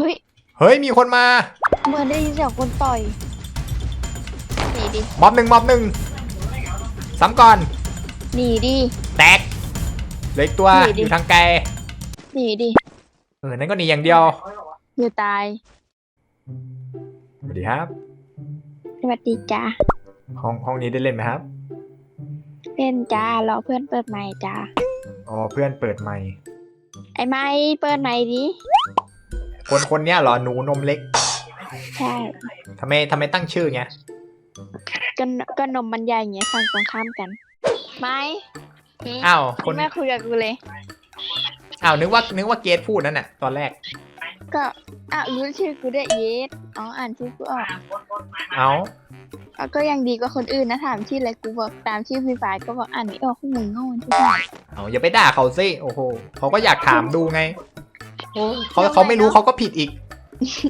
เฮ้ย เฮ้ย มีคนมา เหมือนได้ยินเสียงคนต่อยหนีดิม็อบหนึ่งม็อบหนึ่งซ้ำก่อน หนีดิ แตกเหลืออีกตัวหนีดิ อยู่ทางไกล หนีดิเออ นั่นก็หนีอย่างเดียว อยู่ตายสวัสดีครับ สวัสดีจ้าห้องห้องนี้ได้เล่นไหมครับ เล่นจ้ารอเพื่อนเปิดไมค์จ้าอ๋อ เพื่อนเปิดไมค์ไอ้ไม้เปิดไมค์ดิ คนคนเนี้ยเหรอหนูนมเล็กใช่ทำไมทำไมตั้งชื่อไงก็นก็นมมันใหญ่อย่างเงี้ยฝั่งตรงข้ามกัน ไม้อ้าวคนแม่คุยกับกูเลยอ้าวนึกว่านึกว่าเกรทพูดนั่นน่ะตอนแรก ก็อะรู้ชื่อกูด้วยเยสอ๋ออ่านชื่อกูออกเอาอะก็ยังดีกว่าคนอื่นนะถามชื่ออะไรกูบอกตามชื่อฟรีไฟก็บอกอ่านไม่ออกพวกมึงโง่ใช่ไหมเอาอย่าไปด่าเขาสิโอ้โหเขาก็อยากถามดูไง เขาเขาไม่รู้เขาก็ผิดอีก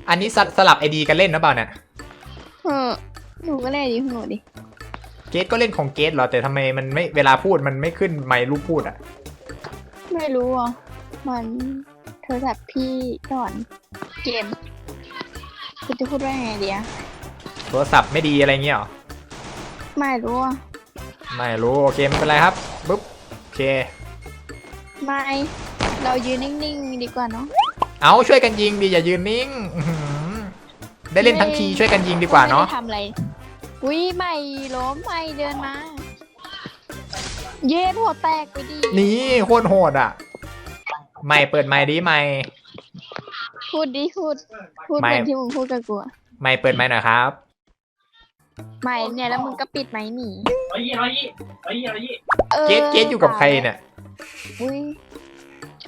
อันนี้สสลับไอดีกันเล่นนะเปล่าเนี่ยเออหนูก็เล่นดิหนูดิ เกตก็เล่นของเกตเหรอแต่ทำไมมันไม่เวลาพูดมันไม่ขึ้นไมค์รูปพูดอะ ไม่รู้อะ มันโทรศัพท์พี่สอนเกมคุณจะพูดว่าไงดีอะโทรศัพท์ไม่ดีอะไรเงี้ยเหรอ ไม่รู้อะ ไม่รู้โอเคไม่เป็นไรครับปุ๊บโอเค ไม่ เรายืนนิ่งๆดีกว่าเนาะเอาช่วยกันยิงดีอย่ายืนนิ่งอื้อหือได้เล่นทั้งทีช่วยกันยิงดีกว่าเนาะ ไม่ได้ทำอะไร อุ้ยไม่ล้มไม่เดินมา เย็ดหัวแตกไปดินี่โคตรโหดอะ ไม่เปิดไมค์ดิไม่ พูดดิพูด พูดไม่ เหมือนที่มึงพูดกับกูอะไม่เปิดไมค์หน่อยครับ ไม่เนี่ยแล้วมึงก็ปิดไม้หนีร้อยยี่ร้อยยี่ร้อยยี่ร้อยยี่ออเกตเกตอยู่กับใครเนี่ย อุ้ย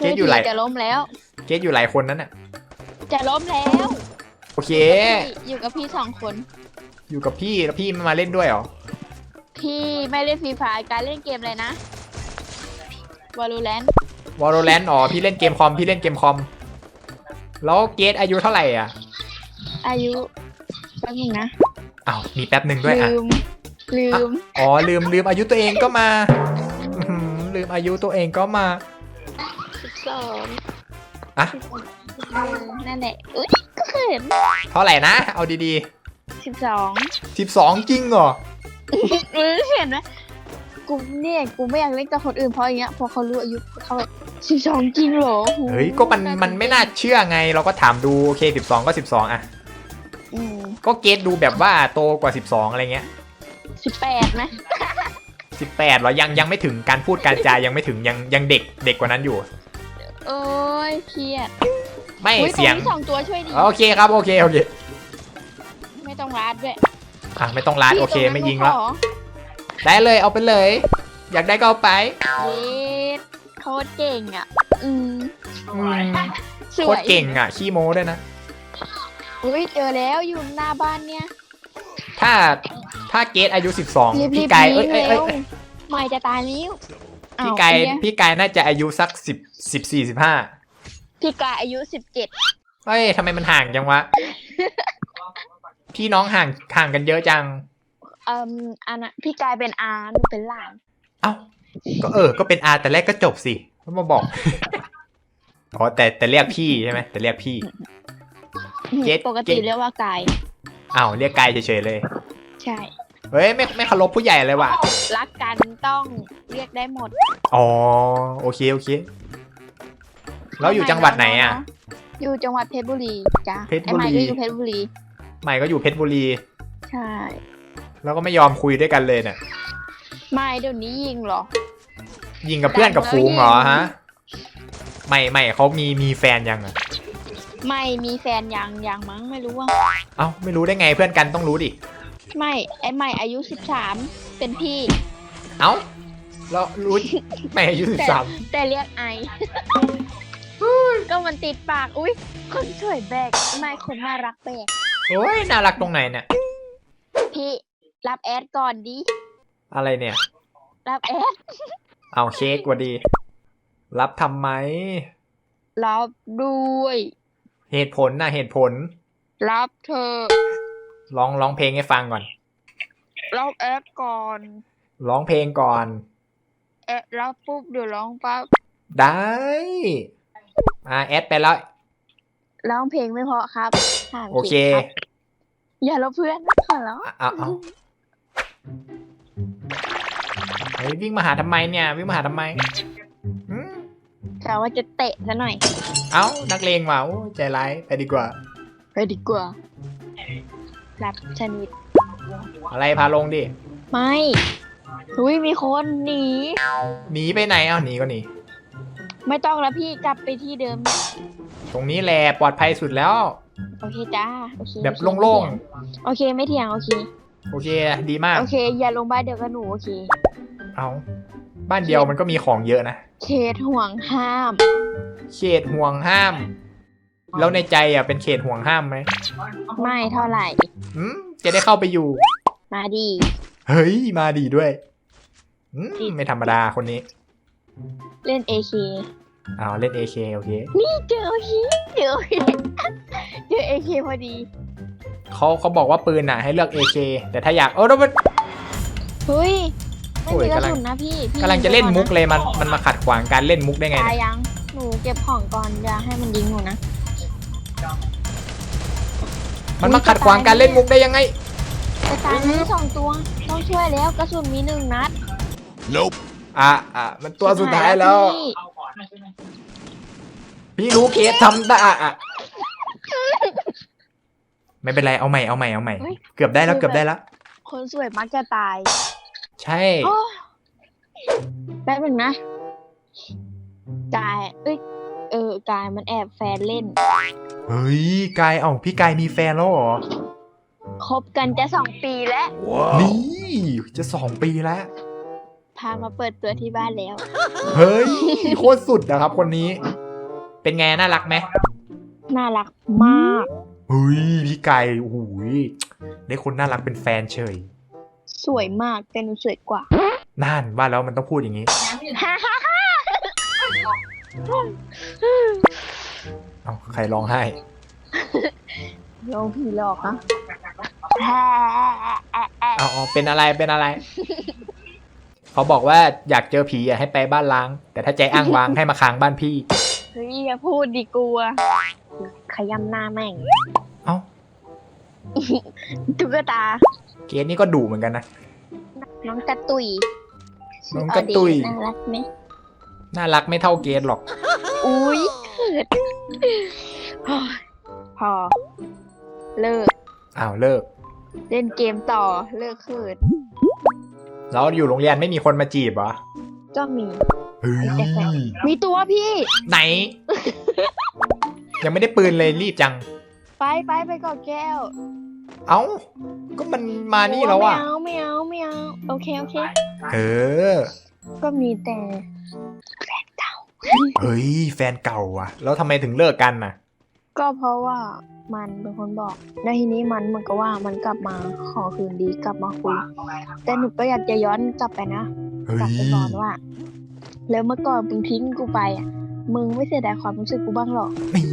เกรทอยู่ไหนจะล้มแล้ว เกตอยู่หลายคนนั้นน่ะ จะล้มแล้วโอเค อยู่กับพี่สองคน อยู่กับพี่แล้วพี่ไม่มาเล่นด้วยเหรอ พี่ไม่เล่นฟรีไฟการเล่นเกมอะไรนะวอลูแลนวอลเลนอ๋อพี่เล่นเกมคอมพี่เล่นเกมคอม แล้วเกตอายุเท่าไหร่อะ อายุแป๊บนึงนะอ้าวมีแป๊บหนึ่งด้วยอะลืมลืมอ๋อลืมลืมอายุตัวเองก็มาอื้อหือลืมอายุตัวเองก็มา สิบสองอะนั่นแหละอุ้ยก็เขินเท่าไหร่นะ เอาดีสิบสองๆสิบสองจริงเหรอ เออเห็นไหมกูเนี่ยกูไม่อยากเล่นกับคนอื่นเพราะอย่างเงี้ยพอเขารู้อายุเขาแบบสิบสองจริงเหรอโอ้โหเฮ้ย ก็มันมันไม่น่าเชื่อไง เราก็ถามดู โอเคสิบสองก็สิบสองอะ อืมก็เกตดูแบบว่าโตกว่าสิบสองอะไรเงี้ย สิบแปดไหมสิบแปดหรอยังยังไม่ถึงการพูดการจายังไม่ถึงยังยังเด็กเด็กกว่านั้นอยู่ โอ้ยเครียดไม่อุ้ยตรเสียงงนี้สองตัวช่วยดี โอเคครับโอเคโอเคไม่ต้องรัดด้วยอะไม่ต้องลาดโอเคพี่ตรไม่นั้นยิงแล้วขอได้เลยเอาไปเลย อยากได้ก็เอาไปเย็ดโคตรเก่งอะ อืมอืมสโควยตรเก่งอะ ขี้โม้ด้วยนะ อุ้ยเจอแล้วอยู่หน้าบ้านเนี่ยถ้าถ้าเกตอายุสิบสองรีบพี่ๆกายหนีเอ้ยเอ้ยเร็เอ้วยไม่จะตายแล้ว พี่อ้วกายไอ้เนี่ยพี่กายน่าจะอายุสักสิบสิบสี่สิบห้าพี่กายอายุสิบเจ็ดเฮ้ยทำไมมันห่างจังวะ พี่น้องห่างห่างกันเยอะจังเอ่มอันน่ะพี่กายเป็นอาหนูเป็นหลาน เอ้า ก็เออ ก็เป็นอาแต่แรกก็จบสิแล้วมาบอกอ๋อแต่แต่เรียกพี่ใช่ไหมแต่เรียกพี่เจ็ดปกติเจ็ดเรียกว่ากาย อ้าวเรียกกายเฉยๆเลย ใช่ เฮ้ยไม่ไม่เคารพผู้ใหญ่เลยว่ะ รักกันต้องเรียกได้หมดอ๋อโอเคโอเค แล้วอยู่จังหวัดไหนอะ อยู่จังหวัดเพชรบุรีจ้ะเพชรบุรี ไอ้ไม้ก็อยู่เพชรบุรี ใหม่ก็อยู่เพชรบุรี ใช่ แล้วก็ไม่ยอมคุยด้วยกันเลยเนี่ยไม่เดี๋ยวนี้ยิงเหรอ ยิงกับเพื่อนกับฝูงเหรอฮะไม่ไม่เขามีมีแฟนยังอะไม่มีแฟนยังยังมั้งไม่รู้ว่า เอ้าไม่รู้ได้ไงเพื่อนกันต้องรู้ดิ ไม่ ไอ้ใหม่อายุสิบสามเป็นพี่ เอ้าแล้วรู้ไม่อายุสิบสามแต่เรียกไอ ก็มันติดปาก อุ้ยคนสวยแบก ไม่คนน่ารักแบก โอ้ยน่ารักตรงไหนเนี่ย พี่รับแอดก่อนดิ อะไรเนี่ย รับแอด เอาเค้กกว่าดี รับทำไมรับด้วย เหตุผลนะเหตุผล รับเธอ ร้องร้องเพลงให้ฟังก่อนรับแอดก่อน ร้องเพลงก่อน แอดรับปุ๊บเดี๋ยวร้องปั๊บได้อ่าแอดไปแล้ว ร้องเพลงไม่เพราะครับถามโอเคจริงรับอย่าลบเพื่อนขอแล้วเอาเอาเฮ้ยวิ่งมาหาทำไมเนี่ย วิ่งมาหาทำไมอืมแต่ว่าจะเตะซะหน่อย เอ้านักเลงมาโอ้ใจร้ายไปดีกว่า ไปดีกว่า รับชนิด อะไรพาลงดิ ไม่อุ้ยมีคนหนี หนีไปไหนเอ้าหนีก็หนี ไม่ต้องแล้วพี่กลับไปที่เดิมเนี่ยตรงนี้แหละปลอดภัยสุดแล้ว โอเคจ้าโอเคแบบโอเคโล่งโอเคไม่เถียงโอเคๆโอเคดีมาก โอเค อย่าลงบ้านเดียวกับหนูโอเค เอาบ้านเดียวมันก็มีของเยอะนะ เขตห่วงห้าม เขตห่วงห้าม แล้วในใจอะเป็นเขตห่วงห้ามไหมไม่เท่าไหร่อืมจะได้เข้าไปอยู่ มาดี เฮ้ย มาดีด้วยอืมไม่ธรรมดาคนนี้ เล่น AK เอาเล่น AK โอเค นี่เจอฮีเจอ AK เจอ AK พอดีเขาเขาบอกว่าปืนอะให้เลือก AK แต่ถ้าอยากเออแล้วมันเฮ้ยไม่โอ้ยมีกระกำลังสุนนะพี่พี่กำลังจะเล่นมุกยิงเลยมันมันมาขัดขวางการเล่นมุกได้ไปไงก่อนนะตายเนี่ยยัง หนูเก็บของก่อนอย่าให้มันยิงหนูนะ มันมาขัดขวางการเล่นมุกได้ยังไงแต่ตายมีสองตัวต้องช่วยแล้วกระสุนมีหนึ่งนัดอะอะมันตัวสุดท้ายแล้ว พี่เอาก่อนนะใช่ไหมพี่รู้เคสทำได้อะอะไม่เป็นไรเอาใหม่เอาใหม่เอาใหม่ เกือบได้แล้วเกือบได้แล้ว คนสวยมักจะตายใช่ โอ้แป๊บหนึ่งนะกายเอ้ย เออกายมันแอบแฟนเล่นเฮ้ยกายเอ้าพี่กายมีแฟนแล้วเหรอคบกันจะสองปีแล้ว นี่จะสองปีแล้ว พามาเปิดตัวที่บ้านแล้ว เฮ้ยโคตรสุดนะครับคนนี้ เป็นไงน่ารักไหมน่ารักมากเฮ้ยพี่ไก่โอ้โหยได้คนน่ารักเป็นแฟนเฉย สวยมากแต่หนูสวยกว่านั่นว่าแล้วมันต้องพูดอย่างนี้ฮ่าฮ่าฮ่า เอ้าใครร้องไห้โลงผีหลอกอะฮ่าเอาเอาเป็นอะไรเป็นอะไร เขาบอกว่าอยากเจอผีอะให้ไปบ้านล้าง แต่ถ้าใจอ้างว้างให้มาค้างบ้านพี่ เฮ้ยอย่าพูดดิกลัว ขยำหน้าแม่ง เอ้าตุ๊กตา เกสนี่ก็ดุเหมือนกันนะ น้องกระตุยน้องกระตุย น่ารักไหม น่ารักไม่เท่าเกสหรอก อุ้ยเขิดโอ้ยพอ เลิก อ้าวเลิก เล่นเกมต่อ เลิกเขิดแล้วอยู่โรงเรียนไม่มีคนมาจีบเหรอก็มี เฮ้ยมีตัวพี่ ไหน ยังไม่ได้ปืนเลยรีบจัง ไปไปไปก่อนแก้ว เอ้า ก็มันมานี่แล้วอะ ไม่เอาไม่เอาไม่เอาโอเคโอเค เออ ก็มีแต่แฟน เก่าเฮ้ย แฟนเก่าอะ แล้วทำไมถึงเลิกกันน่ะ ก็เพราะว่ามันเป็นคนบอก แล้วทีนี้มันเหมันก็ว่ามันกลับมาขอคืนดีกลับมาคุย แต่หนูก็อยากจะย้อนกลับไปนะ เฮ้กลับยไปบอกว่า แล้วเมื่อก่อนมึงทิ้งกูไปอะ มึงไม่เสียดายความรู้สึกกูบ้างหรอนี่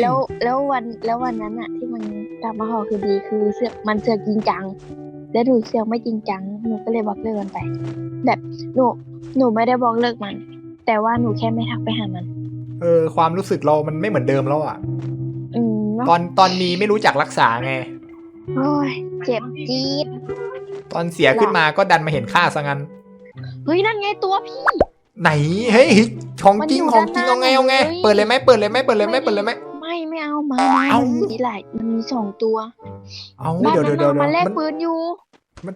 แล้วแล้ววันแล้ววันนั้นอะที่มันกลับมาขอคืนดีคือเสือกมันเสือกจริงจัง แล้วหนูเสือกไม่จริงจังหนูก็เลยบอกเลิกกันไป แบบหนูหนูไม่ได้บอกเลิกมัน แต่ว่าหนูแค่ไม่ทักไปหามัน เออ ความรู้สึกเรามันไม่เหมือนเดิมแล้วอะอืมเนอะตอนตอนมีไม่รู้จักรักษาไง โอ้ยเจ็บจี๊ดตอนเสียขึ้นมาก็ดันมาเห็นค่าซะงั้น เฮ้ยนั่นไงตัวพี่ ไหนเฮ้ยของจริงมันอยู่ของจริงด้าเอานหไงน้าเอาไงเลยเปิดเลยไหมเปิดเลยไหมเปิดเลยไหมเปิดเลยไหม ไม่ไม่เอามามาเอ้า มันมีหลายมันมีสองตัวเอาบ้านเดี๋ยวมัเดี๋ยวนเดี๋ยวเอามาแลกมันปืนอยู่ มัน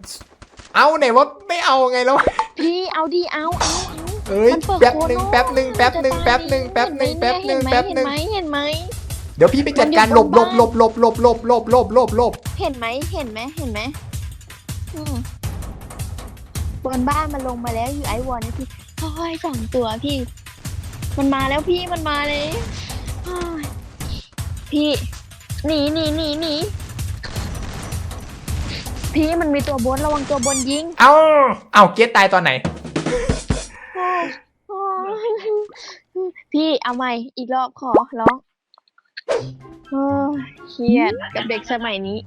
เอาไหนว่าไม่เอาไงแล้ว พี่เอาดีเอาเอาเอา เอ้ยมันเปิดแป๊บโคหนึ่งโน่แป๊บหนึ่งแป๊บหนึ่งแป๊บหนึ่งแป๊บหนึ่งแป๊บหนึ่งแป๊บหนึ่งเห็นไหมเห็นไหมเดี๋ยวพี่ไปจัดการมันหลอยู่บบหลนบหลบหลบหลบหลบหลบหลบหลบหลบเห็นไหมเห็นไหมเห็นไหมอืมบนบ้านมันลงมาแล้วอยู่ไอวอนนี่พี่โอ้ยสองตัวพี่ มันมาแล้วพี่มันมาเลยโอ้ยพี่หนีหนีหนีหนีพี่มันมีตัวบนระวังตัวบนยิง เอาเอาเกตตายตอนไหนโอ้ย พี่เอาใหม่อีกรอบขอร้องโอ้ยเครียดกับเด็กสมัยนี้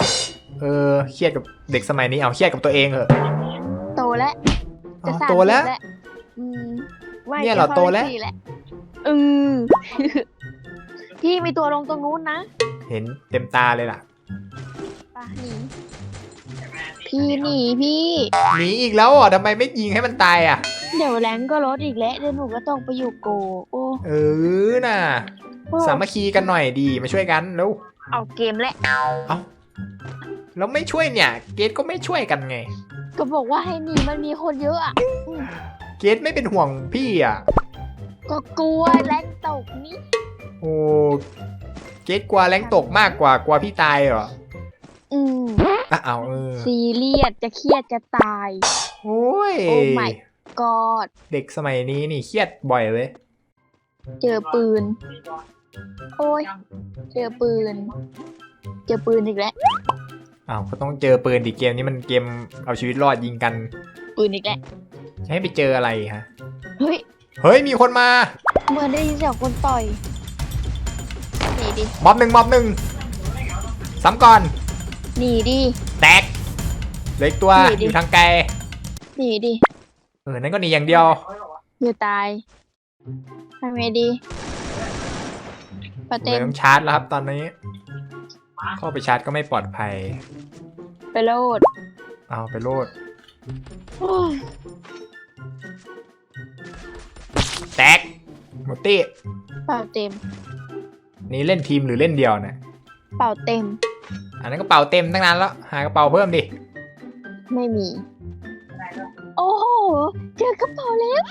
เออเครียดกับเด็กสมัยนี้เอาเครียดกับตัวเองเหอะ โตแล้วอ๋จะอสามโตแล้วสิบอืมไม่เนี่ยเหรอจะข้าโตแล้วเลขสี่แล้วอืมพี่มีตัวลงตรงนู้นนะเห็นเต็มตาเลยล่ะไปหนีพี่หนีพี่หนีอีกแล้วเหรอะทำไมไม่ยิงให้มันตายอะ เดี๋ยวแรงก็ลดอีกแล้วเดี๋ยวหนูก็ต้องไปอยู่โกโอ้เออน่ะโอ้สามัคคีกันหน่อยดีมาช่วยกันแล้วเอาเกมแหละเอ้าแล้วไม่ช่วยเนี่ย เกดก็ไม่ช่วยกันไง ก็บอกว่าให้หนีมันมีคนเยอะอะเกดไม่เป็นห่วงพี่อะ ก็กลัวแรงตกนี่โอ้เกดกลัวแรงตกมากกว่ากลัวพี่ตายเหรอ อืมอะเอาเออซีเรียสจะเครียดจะตาย โอ้ย โอ้ my ก อดเด็กสมัยนี้นี่เครียดบ่อยเลยเจอปืน โอ้ย เจอปืน เจอปืนอีกแล้ว อ้าวก็ต้องเจอปืนดิเกมนี้มันเกมเอาชีวิตรอดยิงกัน ปืนอีกแล้ว จะให้ไปเจออะไรฮะ เฮ้ย เฮ้ย มีคนมาเหมือนได้ยินเสียงคนต่อยหนีดิ ม็อบหนึ่งม็อบหนึ่งซ้ำก่อน หนีดิ แตกเหลืออีกตัวหนีดิ อยู่ทางไกล หนีดิเออนั่นก็หนีอย่างเดียวเดี๋ยวตายทำไงดีปะเลเต็ยมต้องชาร์จแล้วครับตอนนี้ เข้าไปชาร์จก็ไม่ปลอดภัย ไปโลด เอาไปโลดโอ้ยแตกหมดตี้เป่าเต็ม นี่เล่นทีมหรือเล่นเดียวเนี่ยเป่าเต็ม อันนั้นก็เป่าเต็มตั้งนานแล้ว หากระเป๋าเพิ่มดิ ไม่มีโอ้โห เจอกระเป๋าแล้ว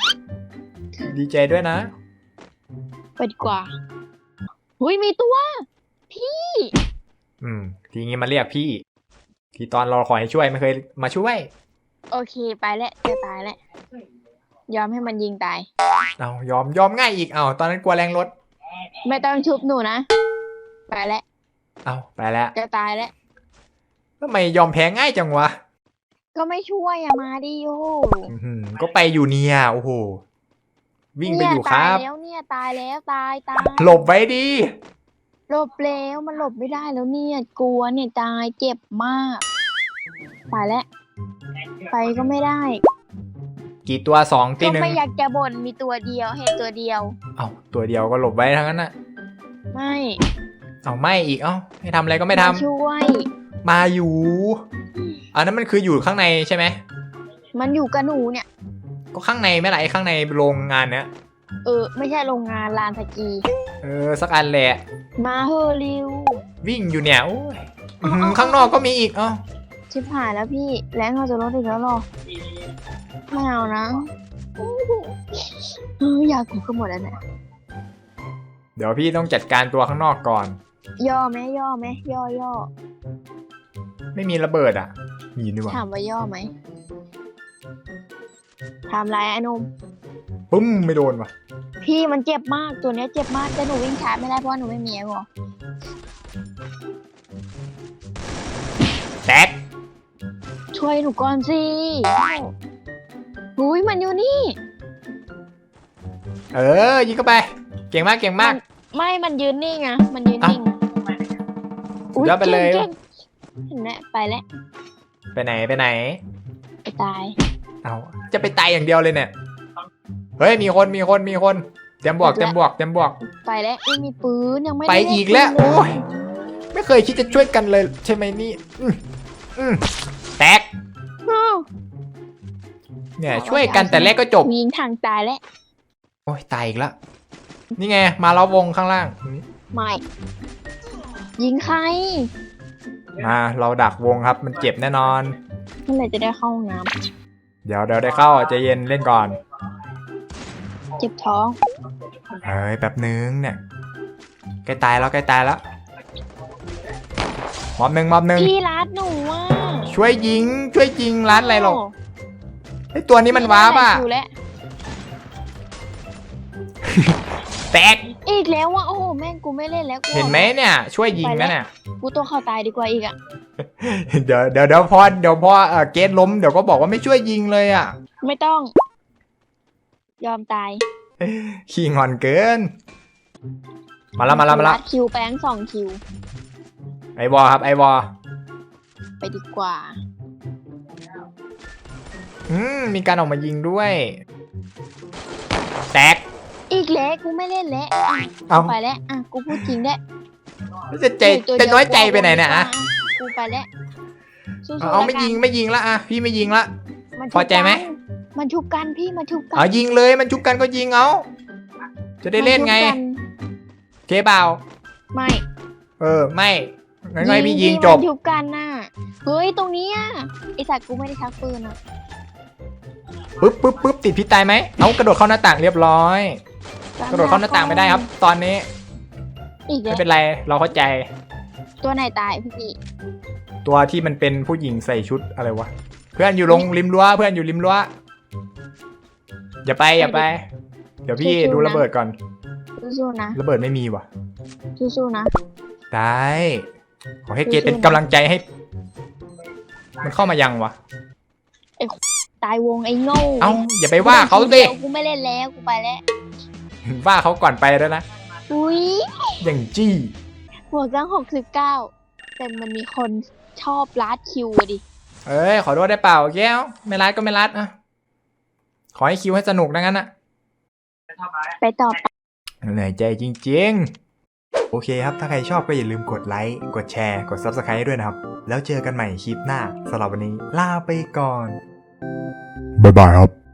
ดีใจด้วยนะ ไปดีกว่าหุยมีตัว พี่ อืม ทีงี้มาเรียกพี่ ทีตอนเราขอให้ช่วยไม่เคยมาช่วย โอเคไปแล้วจะตายแล้วยอมให้มันยิงตาย เอายอมยอมง่ายอีกเอาตอนนั้นกลัวแรงรถ ไม่ต้องชุบหนูนะ ไปแล้วเอาไปแล้วจะตายแล้วทำไมยอมแพ้ง่ายจังวะ ก็ไม่ช่วยอะมาดิโออื้อหือก็ไปอยู่เนี่ยโอ้โหวิ่งไปอยู่คตารัยบแล้วเนี่ยตายแล้วตายตายหลบไว้ดีหลบแล้วมันหลบไม่ได้แล้วเนี่ยกลัวเนี่ยตายเจ็บมากไปแล้วไปก็ไม่ได้กี่ตัวสองตีก็หนึ่งไม่อยากจะบ่นมีตัวเดียวเห็นตัวเดียว เอาตัวเดียวก็หลบไว้ทั้งนั้นน่ะไม่เอาไม่อีกเอ้าให้ทำอะไรก็ไม่ทำาช่วย มาอยู่ อันนั้นมันคืออยู่ข้างในใช่ไหมมันอยู่กับหนูเนี่ย ก็ข้างในไม่ไหละไอ้ข้างในโรงงานเนี้ยเออ ไม่ใช่โรงงานลานสกี เออสักอันแหละ มาเฮอะริว วิ่งอยู่เนี่ยโอ้ยอื้อหือข้างนอกก็มีอีกเอ้าชิบหายแล้วพี่แรงเราจะลดอีกแล้วหรอไม่เอานะเอออยากกูก็หมดแล้วเนี่ยเดี๋ยวพี่ต้องจัดการตัวข้างนอกก่อน ย่อไหมย่อไหมย่อย่อไม่มีระเบิดอะ มีนี่หว่าถามว่าย่อไหมทำไรไอ้หนุ่มปุ้มไม่โดนว่ะ พี่มันเจ็บมากตัวเนี้ยเจ็บมากแต่หนูวิ่งช้าไม่ได้เพราะว่าหนูไม่มีไอ้วอแตกช่วยหนูก่อนสิหุยมันอยู่นี่ เออ ยิงเข้าไป เก่งมากเก่งมาก ไม่มันยืนนิ่งอะมันยืนเอ้านิ่งสุดยอดไปเลยก่งๆเห็นไหมไปแล้ว ไปไหนไปไหน ไปตายเอาจะไปตายอย่างเดียวเลยเนี่ย เฮ้ยมีคนมีคนมีคนเตรียมบวกเตรียมบวกเตรียมบวก ไปแล้วไม่มีปืนยังไม่ไปด้เนอีกแล้วปืนโอ้ยไม่เคยคิดจะช่วยกันเลยใช่ไหมนี่อืมอืมแตกอ้าวเนี่ยช่วยกันแต่แรกก็จบ ยิงทางตายแล้วโอ้ยตายอีกแล้วนี่ไงมาล้อวงข้างล่าง ไม่ยิงใคร มาเราดักวงครับมันเจ็บแน่นอนเมื่อไหร่จะได้เข้าห้องน้เดี๋ยวเดี๋ยวได้เข้าใจเย็นเล่นก่อนำเจ็บท้อง เฮ้ยแป๊บนึงเนี่ยใกล้ตายแล้วใกล้ตายแล้วมอบหนึ่งมอบหนึ่งพี่รัดหนูอะช่วยยิง ช่วยยิงร้านอะไรหรอกไอตัวนี้มันว้าป่ะอยู่แล้วแตกอีกแล้วว่ะโอ้โห แม่งกูไม่เล่นแล้วกูเห็นไหมเนี่ย ช่วยยิงนะเนี่ยกูต้องเข้าตายดีกว่าอีกอะเดี๋ยวเดี๋ยวเดี๋ยวพอเดี๋ยวพอเอ่อเกตล้มเดี๋ยวก็บอกว่าไม่ช่วยยิงเลยอะ ไม่ต้อง ยอมตาย ขี้งอนเกิน มาแล้วมาแล้วมาแล้วรัดคิวแป้งสองคิว ไอวอครับไอวอไปดีกว่า อืมมีการออกมายิงด้วย แตก อีอีกแล้วกูไม่เล่นแล้วเอา ไปแล้วอะกูพูดจริงได้จะใจตัวจะเดีวน้อยใจไปไหนเนี่ยอะกูไปแล้วสู้ๆเอาเอาไม่แล้วกันยิงไม่ยิงละอะพี่ไม่ยิงละ มันชุบพอใจไหม กันมันชุบกันพี่มันชุบกัเอายิงเลยมันจุบกันก็ยิงเอา จะได้เล่นไงมัชุบกัเคเปล่าไม่เออไม่งั้นก็ให้พี่ยิงจบ มันชุบกันน่ะเฮ้ยตรงนี้อะไอสัตว์กูไม่ได้ชักปืนอะปึ๊บปึ๊บปึ๊บติดพี่ตายไหมเอากระโดดเข้าหน้าต่างเรียบร้อย กระโดดเข้าหน้าต่างไม่ได้ครับ ตอนนี้อีกแล้ไม่วเป็นไรเราเข้าใจ ตัวไหนตายพี่ตัวที่มันเป็นผู้หญิงใส่ชุดอะไรวะเพื่อนอยู่ลงริมรั้วเพื่อนอยู่ริมรั้วอย่าไปอย่าไป เดี๋ยวพี่ดูระเบิดก่อนสู้ๆนะระเบิดไม่มีว่ะสู้ๆนะได้ขอให้เกรดเป็นกำลังใจให้ มันเข้ามายังวะตายวงไอ้โง่เอ้าอย่าไปว่าเขาเดี๋สิยวกูไม่เล่นแล้วกูไปแล้ว ว่าเขาก่อนไปแล้วยนะ อุ้ยอย่างจี้ บวกตั้งหกสิบเก้าแต่มันมีคนชอบลัดคิวอะดิ เอ้ย ขอโทษได้เปล่าแก้ว ไม่รัดก็ไม่รัดอะขอให้คิวให้สนุกนะงั้นอะชอบมาไปต่อเหนื่อยใจจริง ๆ โอเคครับ ถ้าใครชอบก็อย่าลืมกดไลค์ กดแชร์ กด Subscribe ด้วยนะครับ แล้วเจอกันใหม่คลิปหน้าสำหรับวันนี้ ลาไปก่อน บ๊ายบายครับ